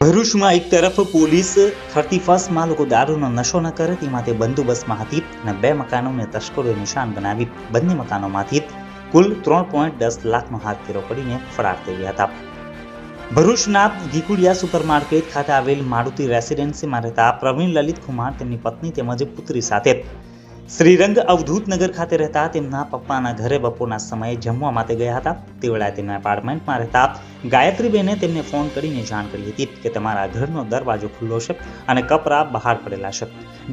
ભરૂચમાં એક તરફ પોલીસ થર્ટી ફર્સ્ટમાં લોકો દારૂનો નશો ન કરે તે માટે બંદોબસ્તમાં હતી અને બે મકાનોને તસ્કરોએ નિશાન બનાવી બંને મકાનોમાંથી કુલ ત્રણ પોઈન્ટ દસ લાખનો હાથ ફેરો કરીને ફરાર થઈ ગયા હતા. ભરૂચના ઘીકુડિયા સુપરમાર્કેટ ખાતે આવેલ મારુતિ રેસિડેન્સીમાં રહેતા પ્રવીણ લલિત કુમાર તેમની પત્ની તેમજ પુત્રી સાથે શ્રીરંગ અવધૂતનગર ખાતે રહેતા તેમના પપ્પાના ઘરે બપોરના સમયે જમવા માટે ગયા હતા. તે વેળાએ તેમના એપાર્ટમેન્ટમાં રહેતા ગાયત્રીબેને તેમને ફોન કરીને જાણ કરી હતી કે તમારા ઘરનો દરવાજો ખુલ્લો છે અને કપરા બહાર પડેલા છે.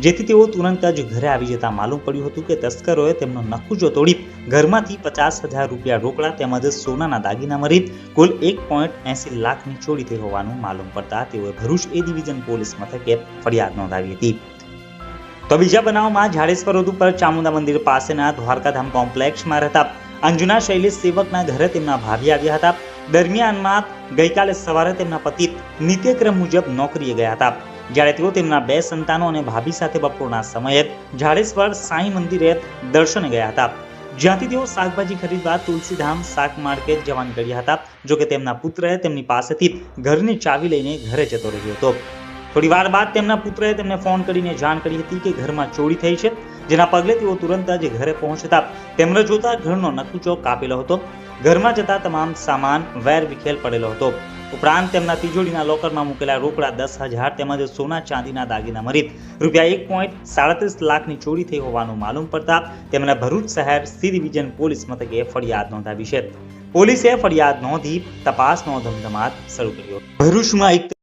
જેથી તેઓ તુરંત જ ઘરે આવી જતા માલુમ પડ્યું હતું કે તસ્કરોએ તેમનો નકુજો તોડી ઘરમાંથી પચાસ હજાર રૂપિયા રોકડા તેમજ સોનાના દાગીના મળી કુલ એક પોઈન્ટ એસી લાખની ચોરી થઈ હોવાનું માલુમ પડતા તેઓએ ભરૂચ એ ડિવિઝન પોલીસ મથકે ફરિયાદ નોંધાવી હતી. તો બીજા બનાવમાં જાડેશ્વર રોડ ઉપર ચામુંડા મંદિર પાસેના દ્વારકાધામ કોમ્પ્લેક્સમાં રહેતા અંજુના શૈલેષ સેવકના ઘરે તેમના ભાભી આવ્યા હતા. દરમિયાનમાં ગઈકાલે સવારે તેમના પતિ નિત્યક્રમ મુજબ નોકરીએ ગયા હતા. જ્યારે તેઓ તેમના બે સંતાનો અને ભાભી સાથે બપોરના સમયે જાડેશ્વર સાંઈ મંદિરે દર્શને ગયા હતા. જ્યાંથી તેઓ શાકભાજી ખરીદવા તુલસીધામ શાક માર્કેટ જવા નીકળ્યા હતા, જોકે તેમના પુત્રએ તેમની પાસેથી ઘરની ચાવી લઈને ઘરે જતો રહ્યો હતો. થોડી વાર બાદ તેમના પુત્રએ તેમને ફોન કરીને જાણ કરી હતી કે ઘરમાં ચોરી થઈ છે, જેના પગલે તેઓ તુરંત જ ઘરે પહોંચતા તેમને જોતા ઘરનો નકુચો કાપેલો હતો. ઘરમાં જતા તમામ સામાન વેર વિખેલ પડેલો હતો. ઉપરાંત તેમના તિજોરીના લોકરમાં મૂકેલા રોકડા દસ હજાર તેમજ સોના ચાંદીના દાગીના મરીત રૂપિયા એક પોઈન્ટ સાડત્રીસ લાખની ચોરી થઈ હોવાનું માલુમ પડતા તેમણે ભરૂચ શહેર સી પોલીસ મથકે ફરિયાદ નોંધાવી છે. પોલીસે ફરિયાદ નોંધી તપાસનો ધમધમાટ શરૂ કર્યો. ભરૂચમાં એક